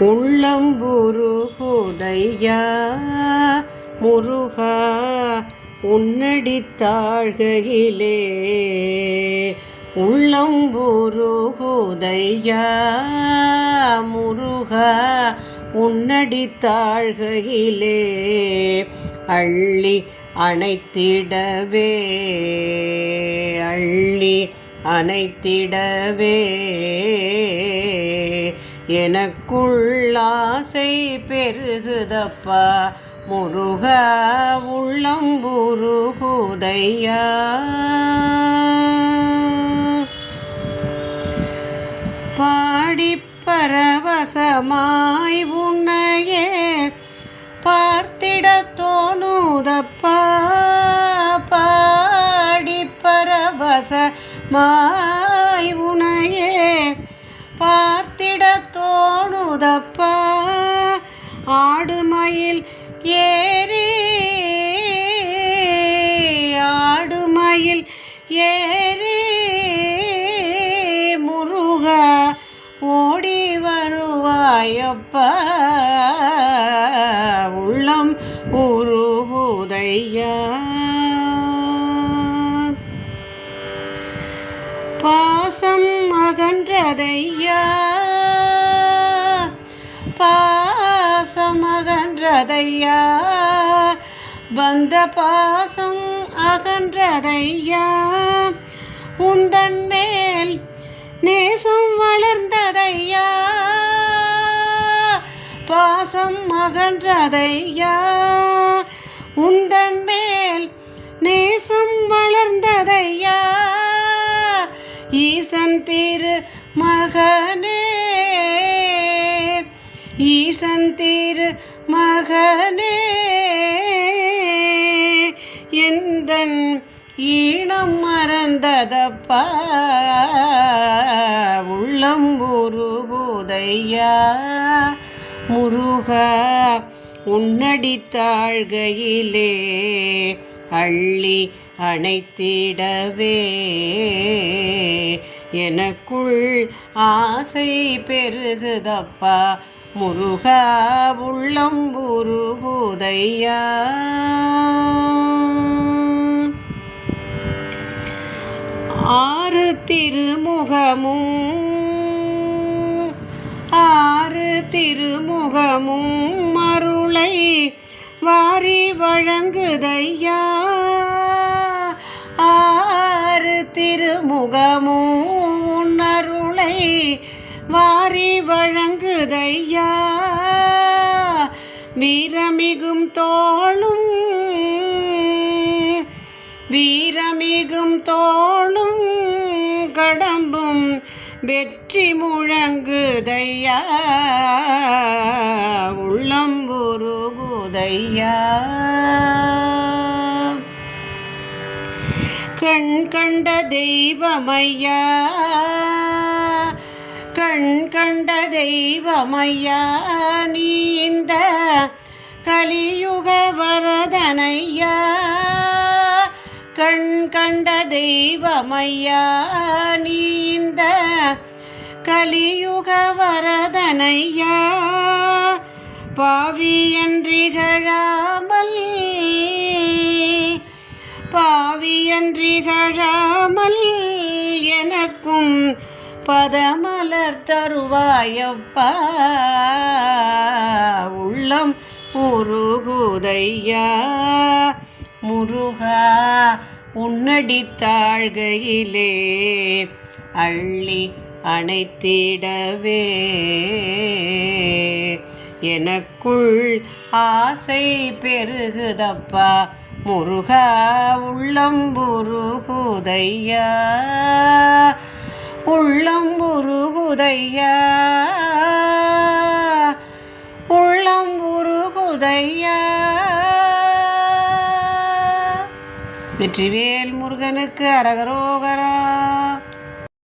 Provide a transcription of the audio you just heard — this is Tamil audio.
உள்ளம் உள்ளம்புருகுதையா முருகா உன்னடித்தாழ்கையிலே. உள்ளம்புருகுதையா முருகா உன்னடித்தாழ்கையிலே. அள்ளி அணைத்திடவே அள்ளி அணைத்திடவே. எனக்குள்ளாசை பெருகுதப்பா. முருக உள்ளம்புருகுதையா பாடி பரவசமாய் உன்னையே பார்த்திட தோணுதப்பா. பாடி பரவசமாய் தோணுதப்பா ஆடுமயில் ஏறி ஆடுமயில் ஏறி முருக ஓடி வருவாயப்ப. உள்ளம் உருகுதையா. பாசம் அகன்றதையா. பாசம் அகன்றதையா வந்த பாசம் அகன்றதையா? உந்தன் மேல் நேசம் வளர்ந்ததையா? பாசம் அகன்றதையா? உந்தன் மேல் நேசம் வளர்ந்ததையா? ஈசன் திரு மகனே சந்தீர் மகனே எந்த ஈனம் மறந்ததப்பா? உள்ளம் உருகுதையா? முருகா உன்னடித்தாழ்கையிலே அள்ளி அணைத்திடவே. எனக்குள் ஆசை பெருகுதப்பா முருகா உள்ளம் உருகுதையா? ஆறு திருமுகமும் ஆறு திருமுகமும் மருளை வாரி வழங்குதையா? ஆறு திருமுகமும் உன்னருளை வாரி வழங்குதையா? வீரமிகும் தோளும் வீரமிகும் தோளும் கடம்பும் வெற்றி முழங்குதையா? உள்ளம் உருகுதையா? கண் கண்ட தெய்வமையா? கண் கண்ட தெய்வமையா நீ இந்த கலியுக வரதனையா? கண் கண்ட தெய்வமையா நீ இந்த கலியுக வரதனையா? பாவியன்றிகழாமல் பாவியன்றிகழாமல் பதமலர் தருவாயப்பா. உள்ளம் உருகுதையா. முருகா உன்னடி தாழ்கையிலே அள்ளி அணைத்திடவே. எனக்குள் ஆசை பெருகுதப்பா. முருகா உள்ளம் உருகுதையா. உள்ளம் உருகுதையா? உள்ளம் உருகுதையா? வெற்றிவேல் முருகனுக்கு அரகரோகரா.